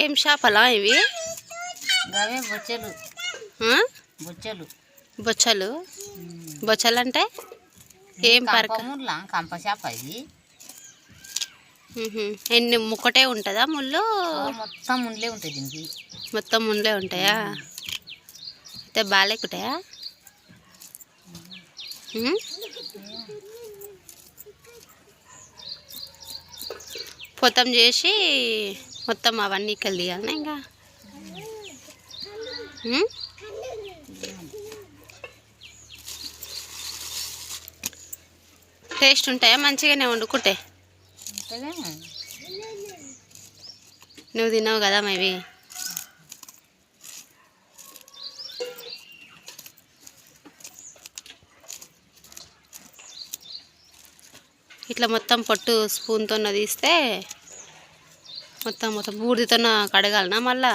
ఏం చేపలా ఇవి? బొచ్చెలు? బొచ్చెలు. బొచ్చలు? బొచ్చలు అంటే ఏం పరక ముళ్ళ కంప చేప ఇది. ఎన్ని ముక్కటే ఉంటుందా ముళ్ళు? మొత్తం ముండ్లే ఉంటుంది దీనికి. మొత్తం ముళ్ళే ఉంటాయా? అయితే బాగాలేకుంటాయా? పొతం చేసి మొత్తం అవన్నీ తీయాలనా ఇంకా? టేస్ట్ ఉంటాయా? మంచిగానే వండుకుంటే. నువ్వు తిన్నావు కదా మేవి ఇట్లా మొత్తం పొట్టు స్పూన్తో తీస్తే మొత్తం మొత్తం బూడిదతో కడగాలనా మళ్ళా?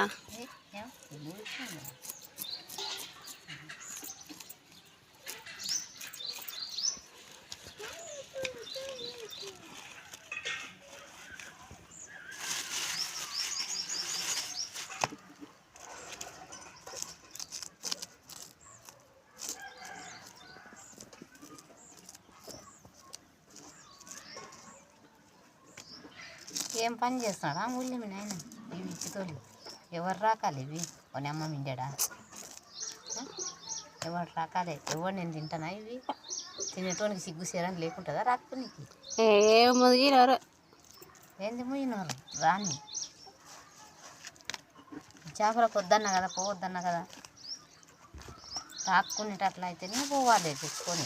ఏం పని చేస్తున్నాడా ఊళ్ళో మీ నాయన? ఇవి ఇచ్చుతోలు ఎవరు రాకాలి ఇవి? కొన్ని అమ్మ మిండాడా ఆ? ఎవరు రాకాలే? ఎవరు నేను తింటానా ఇవి? తినేటోనికి సిగ్గు సేరని లేకుంటుందా రాకపోనీకి? ఏ ముదిగినారు? ఏంది పోయినారు రాని. చేపలకు వద్దన్నా కదా పోవద్దన్నా కదా. తాక్కునేటట్లు అయితేనే పోవాలి తెచ్చుకొని